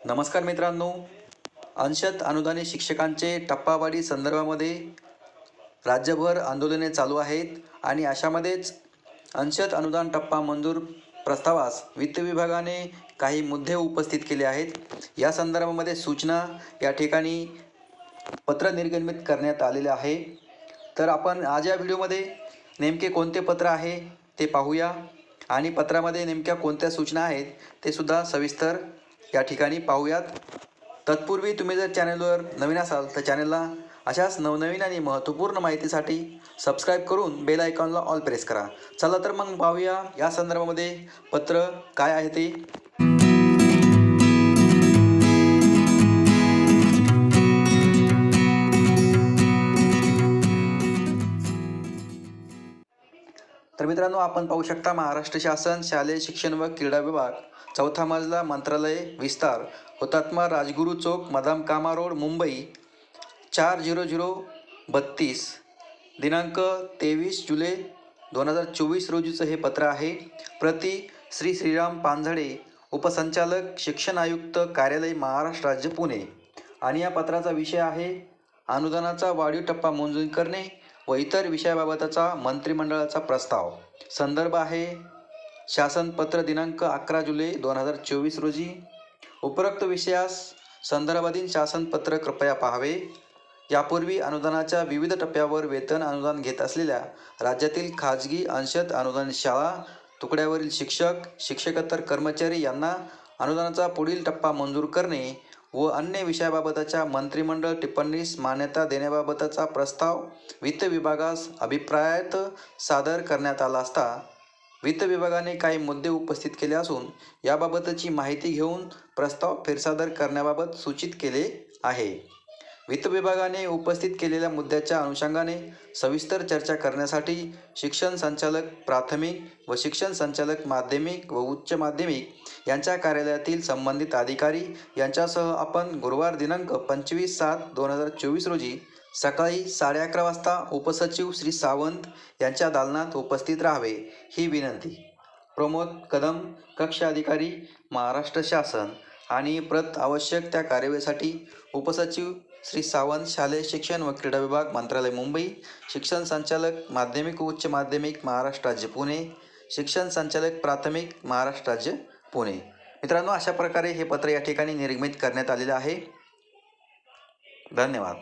नमस्कार मित्रांनो. अंशत अनुदानित शिक्षकांचे टप्पावाढी संदर्भामध्ये राज्यभर आंदोलने चालू आहेत आणि अशामध्येच अंशत अनुदान टप्पा मंजूर प्रस्तावास वित्त विभागाने काही मुद्दे उपस्थित केले आहेत. या संदर्भामध्ये सूचना या ठिकाणी पत्र निर्गमित करण्यात आलेले आहे. तर आपण आज या व्हिडिओमध्ये नेमके कोणते पत्र आहे ते पाहूया आणि पत्रामध्ये नेमक्या कोणत्या सूचना आहेत ते सुद्धा सविस्तर या ठिकाणी पाहूयात. तत्पूर्वी तुम्ही जर चॅनलवर नवीन असाल तर चॅनलला अशाच नवनवीन आणि महत्त्वपूर्ण माहितीसाठी सबस्क्राईब करून बेल आयकॉनला ऑल प्रेस करा. चला तर मग पाहूया या संदर्भामध्ये पत्र काय आहे ते. तर मित्रांनो आपण पाहू शकता महाराष्ट्र शासन शालेय शिक्षण व क्रीडा विभाग चौथा मजला मंत्रालय विस्तार हुतात्मा राजगुरू चौक मदाम कामा रोड मुंबई चार झिरो झिरो बत्तीस दिनांक तेवीस जुलै दोन हजार चोवीस रोजीचं हे पत्र आहे. प्रति श्री श्रीराम पांझडे उपसंचालक शिक्षण आयुक्त कार्यालय महाराष्ट्र राज्य पुणे. आणि या पत्राचा विषय आहे अनुदानाचा वाढीव टप्पा मंजूर करणे. व इतर विषयाबाबतचा मंत्रिमंडळाचा प्रस्ताव. संदर्भ आहे शासनपत्र दिनांक अकरा जुलै दोन हजार चोवीस रोजी. उपरोक्त विषयास संदर्भाधीन शासनपत्र कृपया पाहावे. यापूर्वी अनुदानाच्या विविध टप्प्यावर वेतन अनुदान घेत असलेल्या राज्यातील खाजगी अंशत अनुदान शाळा तुकड्यावरील शिक्षक शिक्षकेतर कर्मचारी यांना अनुदानाचा पुढील टप्पा मंजूर करणे व अन्य विषयाबाबतच्या मंत्रिमंडळ टिप्पणीस मान्यता देण्याबाबतचा प्रस्ताव वित्त विभागास अभिप्रायात सादर करण्यात आला असता वित्त विभागाने काही मुद्दे उपस्थित केले असून याबाबतची माहिती घेऊन प्रस्ताव फेरसादर करण्याबाबत सूचित केले आहे. वित्त विभागाने उपस्थित केलेल्या मुद्द्याच्या अनुषंगाने सविस्तर चर्चा करण्यासाठी शिक्षण संचालक प्राथमिक व शिक्षण संचालक माध्यमिक व उच्च माध्यमिक यांच्या कार्यालयातील संबंधित अधिकारी यांच्यासह आपण गुरुवार दिनांक पंचवीस सात दोन हजार चोवीस रोजी सकाळी साडे अकरा वाजता उपसचिव श्री सावंत यांच्या दालनात उपस्थित राहावे ही विनंती. प्रमोद कदम कक्ष अधिकारी महाराष्ट्र शासन आणि प्रत आवश्यक त्या कार्यवेसाठी उपसचिव श्री सावंत शालेय शिक्षण व क्रीडा विभाग मंत्रालय मुंबई. शिक्षण संचालक माध्यमिक व उच्च माध्यमिक महाराष्ट्र राज्य पुणे. शिक्षण संचालक प्राथमिक महाराष्ट्र राज्य पुणे. मित्रांनो अशा प्रकारे हे पत्र या ठिकाणी निर्गमित करण्यात आलेलं आहे. धन्यवाद.